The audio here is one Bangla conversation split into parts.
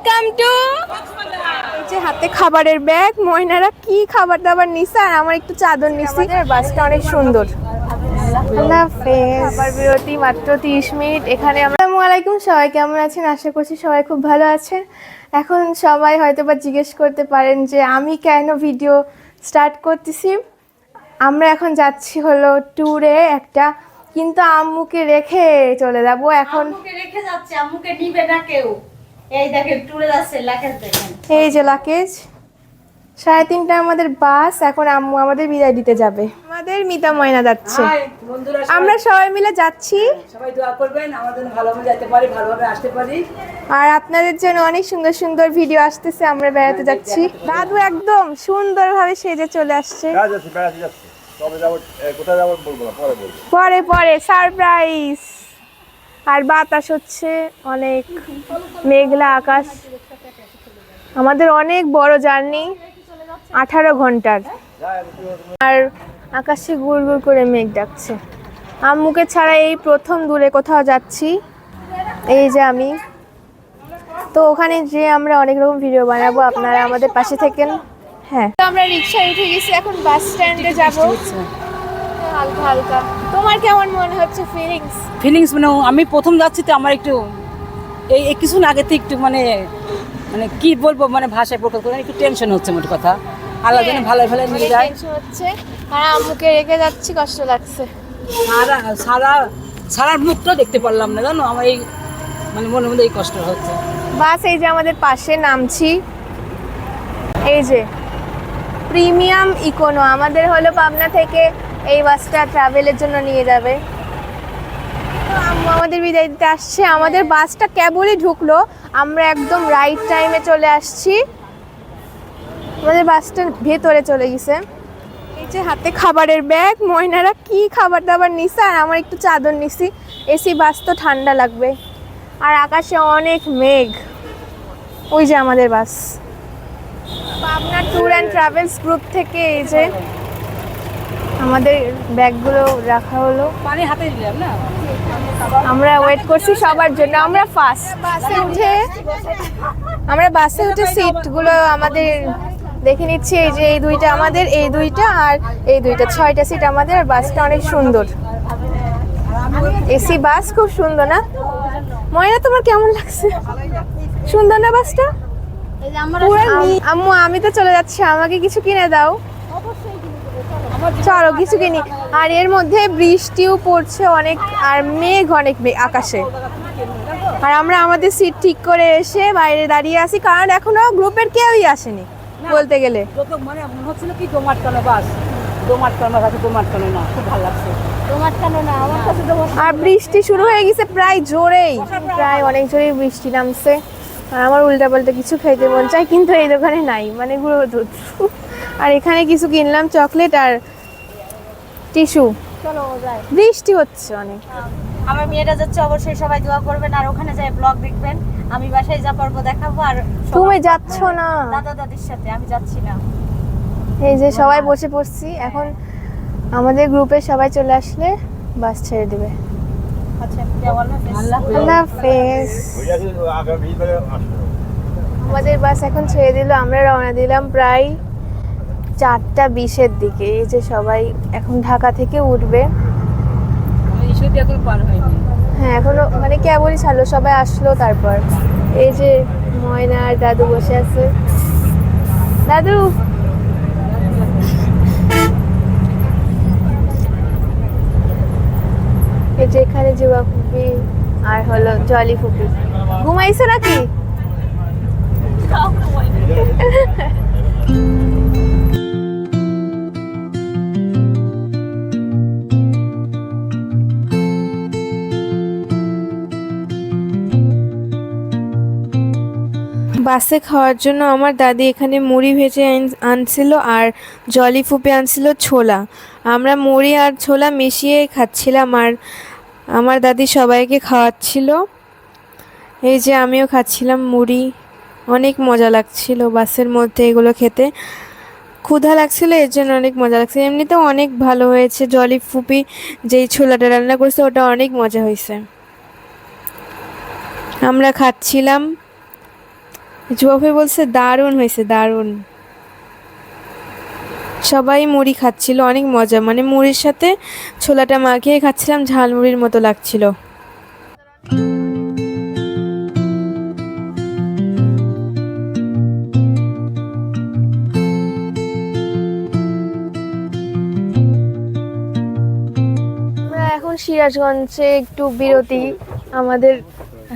ওয়েলকাম টু যে হাতে খাবারের ব্যাগ ময়নারা কি খাবার দাবার নিছে আর আমার একটু চাদর নিছি। আমাদের বাসটা অনেক সুন্দর। খাবার বিরতি মাত্র তিরিশ মিনিট। এখানে আমরা আসসালামু আলাইকুম সবাই কেমন আছেন? আশা করছি সবাই খুব ভালো আছেন। এখন সবাই হয়তো বা জিজ্ঞেস করতে পারেন যে আমি কেন ভিডিও স্টার্ট করতেছি? আমরা এখন যাচ্ছি হলো ট্যুরে একটা কিন্তু আম্মুকে রেখে চলে যাব। এখন রেখে যাচ্ছে আম্মুকে নিবে না কেউ। এই দেখেন টুরে যাচ্ছে লাকেশ দেখেন। এই যে লাকেজ। সাড়ে তিনটা আমাদের বাস এখন আম্মু আমাদের বিদায় দিতে যাবে। আমাদের মিতা ময়না যাচ্ছে। আমরা সবাই মিলে যাচ্ছি। সবাই দোয়া করবেন জন্য ভালোভাবে যেতে পারি ভালোভাবে আসতে পারি। আর আপনাদের জন্য অনেক সুন্দর সুন্দর ভিডিও আসতেছে আমরা বেড়াতে যাচ্ছি। দাদু একদম সুন্দরভাবে সেজে চলে আসছে। বেড়াতে যাচ্ছে তবে যাব এ, কোথায় যাব বলব না পরে বলব। পরে পরে সারপ্রাইজ। আর বাতাস হচ্ছে অনেক, মেঘলা আকাশ। আমাদের অনেক বড় জার্নি, আঠারো ঘণ্টার। আর আকাশে গুড় গুড় করে মেঘ ডাকছে। আম্মুকে ছাড়া এই প্রথম দূরে কোথাও যাচ্ছি, এই যে আমি। তো ওখানে যে আমরা অনেক রকম ভিডিও বানাবো, আপনারা আমাদের পাশে থাকেন। হ্যাঁ। তো আমরা রিক্সায় উঠে গেছি, এখন বাস স্ট্যান্ডে যাব। হালকা হালকা। তোমার কেমন মনে হচ্ছে ফিলিংস ফিলিংস মানে আমি প্রথম যাচ্ছি তো আমার একটু এই কিছুদিন আগে থেকে একটু মানে মানে কি বলব মানে ভাষায় প্রকাশ করে একটু টেনশন হচ্ছে মোট কথা। আল্লাহ যেন ভালো ভালো নিয়ে যায়। হচ্ছে। আর আম্মুকে রেখে যাচ্ছি কষ্ট লাগছে। সারা সারা সারার মুখটাও দেখতে পারলাম না জানো? আমার এই মানে মনের মধ্যে এই কষ্ট হচ্ছে। বাস এই যে আমাদের পাশে নামছি। এই যে প্রিমিয়াম ইকোনো আমাদের হলো পাবনা থেকে এই বাসটা ট্রাভেলের জন্য নিয়ে যাবে। আমাদের বিদায় দিতে আসছে। আমাদের বাসটা কেবলই ঢুকলো। আমরা একদম রাইট টাইমে চলে আসছি। আমাদের বাসটা ভেতরে চলে গেছে। এই যে হাতে খাবারের ব্যাগ। ময়নারা কি খাবার দাবার নিছে? আর আমার একটু চাদর নিছি। এসি বাস তো ঠান্ডা লাগবে। আর আকাশে অনেক মেঘ। ওই যে আমাদের bus. Pabna tour and travels group থেকে এই যে আমাদের ব্যাগগুলো রাখা হলো। পানি হাতে দিলাম না? আমরা ওয়েট করছি সবার জন্য। আমরা ফার্স্ট বাসে উঠে আমরা বাসে উঠে সিটগুলো আমাদের দেখে নিচ্ছি এই যে এই দুইটা আমাদের এই দুইটা আর এই দুইটা। ছয়টা সিট আমাদের আর বাসটা অনেক সুন্দর। এসি বাস খুব সুন্দর না? ময়না তোমার কেমন লাগছে? সুন্দর না বাসটা? আম্মু আমি তো চলে যাচ্ছি আমাকে কিছু কিনে দাও। চলো কিছু কিনি। আর এর মধ্যে বৃষ্টিও পড়ছে অনেক আর মেঘ অনেক মেঘ আকাশে। আর আমরা আমাদের সিট ঠিক করে এসে বাইরে দাঁড়িয়ে আছি কারণ এখনও গ্রুপের কেউই আসেনি বলতে গেলে। প্রথম মানে মনে হচ্ছিল কি দোমাটকানো বাস? দোমাটকানো কাছে দোমাটকানো না খুব ভালো লাগছে। তোমার কেন না আমার কাছে তো আর বৃষ্টি শুরু হয়ে গেছে প্রায় জোরেই প্রায় অনেক জোরেই বৃষ্টি নামছে। আর আমার উল্টা পাল্টা কিছু খাইতে মন চায় কিন্তু এই দোকানে নাই মানে গুঁড়ো দুধ। আর এখানে কিছু কিনলাম চকলেট আর টিস্যু। চলো যাই বৃষ্টি হচ্ছে অনেক। আমার মেয়েটা যাচ্ছে অবশ্যই সবাই দোয়া করবেন। আর ওখানে যাই ব্লগ দেখবেন। আমি বাসায় যা পারব দেখাবো আর তুমি যাচ্ছ না? দাদা দাদির সাথে আমি যাচ্ছি না। এই যে সবাই বসে পড়ছি এখন আমাদের গ্রুপে সবাই চলে আসলে বাস ছেড়ে দিবে। আচ্ছা আমাদের বাস এখন ছেড়ে দিল আমরা রওনা দিলাম প্রায় চারটা বিশের দিকে এই যে সবাই এখন ঢাকা থেকে উঠবে। হ্যাঁ এখনও মানে কেবলই ছাড়লো সবাই আসলো তারপর। এই যে ময়না আর দাদু বসে আছে। দাদু! এই যে এখানে জুয়া ফুপি আর হলো জলি ফুপি। ঘুমাইছো নাকি? বাসে খাওয়ার জন্য আমার দাদি এখানে মুড়ি ভেজে আন- আনছিল আর জলি ফুপে আনছিল ছোলা। আমরা মুড়ি আর ছোলা মিশিয়ে খাচ্ছিলাম আর আমার দাদি সবাইকে খাওয়াচ্ছিল। এই যে আমিও খাচ্ছিলাম মুড়ি। অনেক মজা লাগছিল বাসের মধ্যে এগুলো খেতে। ক্ষুধা লাগছিল, এর জন্য অনেক মজা লাগছে এমনিতেও অনেক ভালো হয়েছে। জলি ফুপি যেই ছোলাটা রান্না করছে, ওটা অনেক মজা হয়েছে। আমরা খাচ্ছিলাম। জুয়াফে বলছে, দারুণ হয়েছে, দারুণ। সবাই মুড়ি খাচ্ছিল, অনেক মজা। মানে মুড়ির সাথে ছোলাটা মাখিয়ে খাচ্ছিলাম, ঝালমুড়ির মতো লাগছিল। এখন সিরাজগঞ্জে একটু বিরতি। আমাদের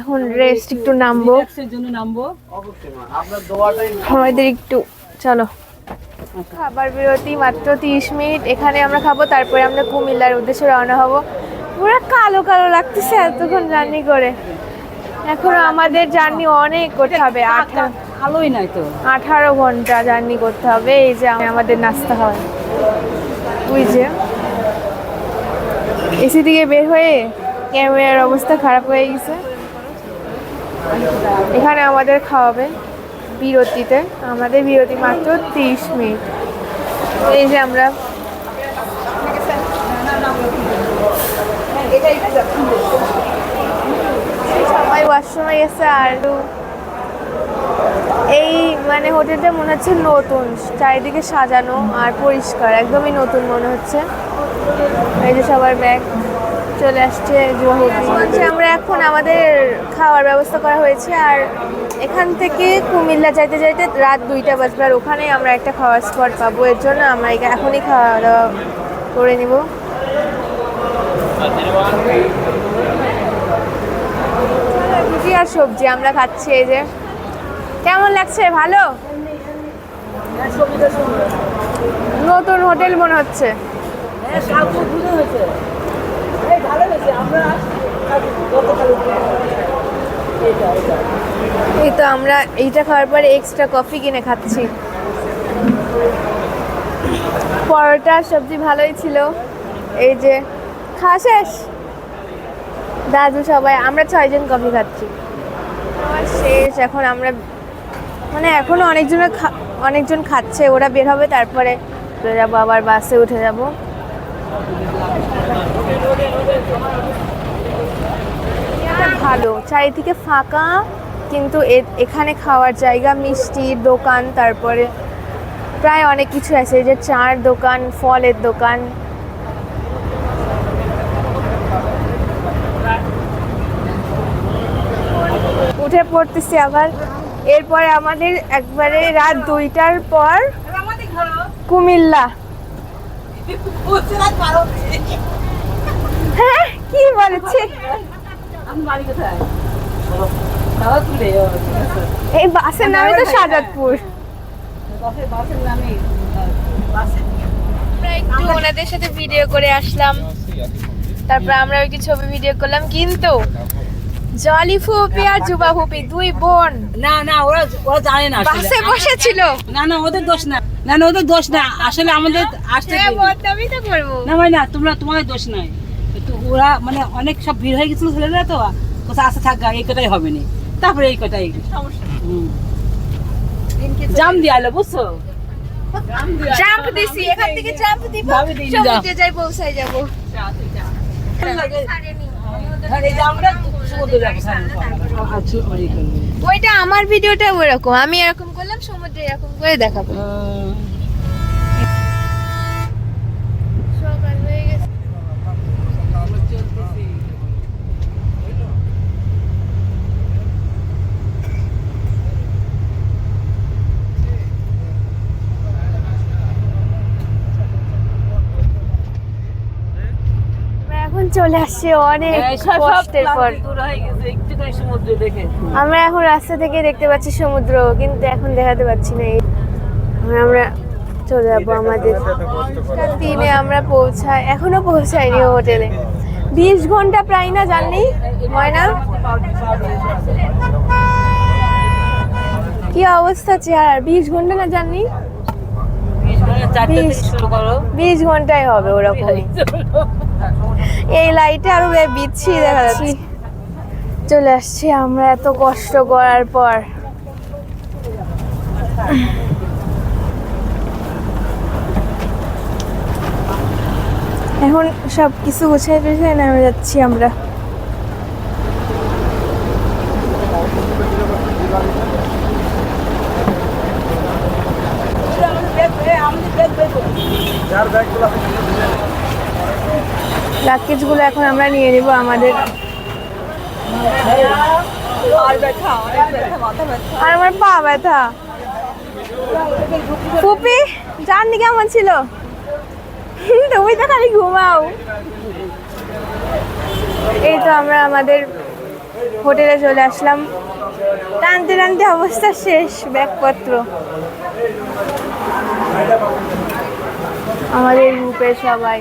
এখন রেস্ট একটু নামবো। রিল্যাক্সের জন্য নামবো। অবশ্যই মা আপনার দোয়াটাই আমাদের একটু চলো। খাবার বিরতি মাত্র তিরিশ মিনিট এখানে আমরা খাব তারপরে আমরা কুমিল্লার উদ্দেশ্যে রওনা হব। পুরো কালো কালো লাগতেছে এতক্ষণ জার্নি করে। এখন আমাদের জার্নি অনেক করতে হবে আঠারো আলোই নাই তো। আঠারো ঘণ্টা জার্নি করতে হবে এই যে আমাদের নাস্তা হয়। ওই যে। এসি থেকে বের হয়ে ক্যামেরার অবস্থা খারাপ হয়ে গেছে। এখানে আমাদের খাওয়াবে বিরতিতে। আমাদের বিরতি মাত্র তিরিশ মিনিট। এই যে আমরা সবাই ওয়াশরুমে গেছে আর এই মানে হোটেলটা মনে হচ্ছে নতুন, চারিদিকে সাজানো আর পরিষ্কার, একদমই নতুন মনে হচ্ছে। এই যে সবার ব্যাগ চলে আসছে হচ্ছে আমরা এখন আমাদের খাওয়ার ব্যবস্থা করা হয়েছে আর এখান থেকে কুমিল্লা যাইতে যাইতে রাত দুইটা বাজবে আর ওখানেই আমরা একটা খাওয়ার স্পট পাবো। এর জন্য আমরা এখনই খাওয়া দাওয়া করে নিব। রুটি আর সবজি আমরা খাচ্ছি এই যে? কেমন লাগছে? ভালো? নতুন হোটেল মনে হচ্ছে। এই তো আমরা এইটা খাওয়ার পরে এক্সট্রা কফি কিনে খাচ্ছি। পরোটা, সবজি ভালোই ছিল। এই যে, খাওয়া শেষ। দাদু সবাই, আমরা ছয়জন কফি খাচ্ছি। শেষ, এখন আমরা মানে এখনও অনেকজন অনেকজন খাচ্ছে, ওরা বের হবে, তারপরে চলে যাব, আবার বাসে উঠে যাব। ভালো। চারিদিকে ফাঁকা, কিন্তু এখানে খাওয়ার জায়গা মিষ্টির দোকান, তারপরে প্রায় অনেক কিছু আছে। যে চার দোকান, ফলের দোকান। উঠে পড়তেছি আবার। এরপরে আমাদের একবারে রাত দুইটার পর কুমিল্লা। হ্যাঁ কি বলেছে? আমি বাড়ি কোথায় সাদাপুরে ও, ঠিক আছে। এই বাসের নামে তো সাজাদপুর। বাসের বাসের নামে বাসে আমরা একটু ওনাদের সাথে ভিডিও করে আসলাম। তারপর আমরা ছবি ভিডিও করলাম কিন্তু জলি ফুপি আর জুবা ফুপি দুই বোন। না না ওরা ওরা জানে না। বাসে বসেছিল। না না ওদের দোষ না। না না ওদের দোষ না। আসলে আমাদের আসতে হ্যাঁ তো করব। না ভাই না তোমরা তোমাদের দোষ নাই। তো ওরা মানে অনেক সব ভিড় হয়ে গেছিল ছেলেরা তো। কোথাও আসতে থাক এই কটাই হবে না। তারপরে এই কটাই হুম। জাম দিয়ে আলো বুঝছ? জাম্প দিছি এখান থেকে জাম্প দিব। যাবে দিন, যা। সমুদ্রে যাই পৌঁছাই যাব। আর যাব আচ্ছা ওইটা আমার ভিডিওটা ওরকম আমি এরকম করলাম সমুদ্রে এরকম করে দেখাবো সকাল হয়ে গেছে আমরা এখন চলে আসছি অনেক কষ্টের পর। আমরা এখন রাস্তা থেকে দেখতে পাচ্ছি সমুদ্র কিন্তু এখন দেখাতে পাচ্ছি না আমরা চলে যাব আমাদের। দিনে আমরা পৌঁছাই এখনও পৌঁছাইনি হোটেলে। বিশ ঘণ্টা প্রায় না জানলি? ময়না? কি অবস্থা চেহারা বিশ ঘণ্টা না জানলি? বিশ। ঘন্টাই হবে ওরকমই এই লাইটে আরও বিচ্ছি দেখা যাচ্ছে। চলে আসছি আমরা এত কষ্ট করার পর। এখন সব কিছু গোছায় টুছিয়ে নেমে যাচ্ছি আমরা। যার ব্যাগগুলো লাগেজগুলো এখন আমরা নিয়ে নিব আমাদের। আর আমার পা ব্যথা। পুপি জার্নি কেমন ছিল? তুমি তো খালি ঘুমাও। এই তো আমরা আমাদের হোটেলে চলে আসলাম। টানতে টানতে অবস্থা শেষ ব্যাগপত্র। আমাদের গ্রুপের সবাই।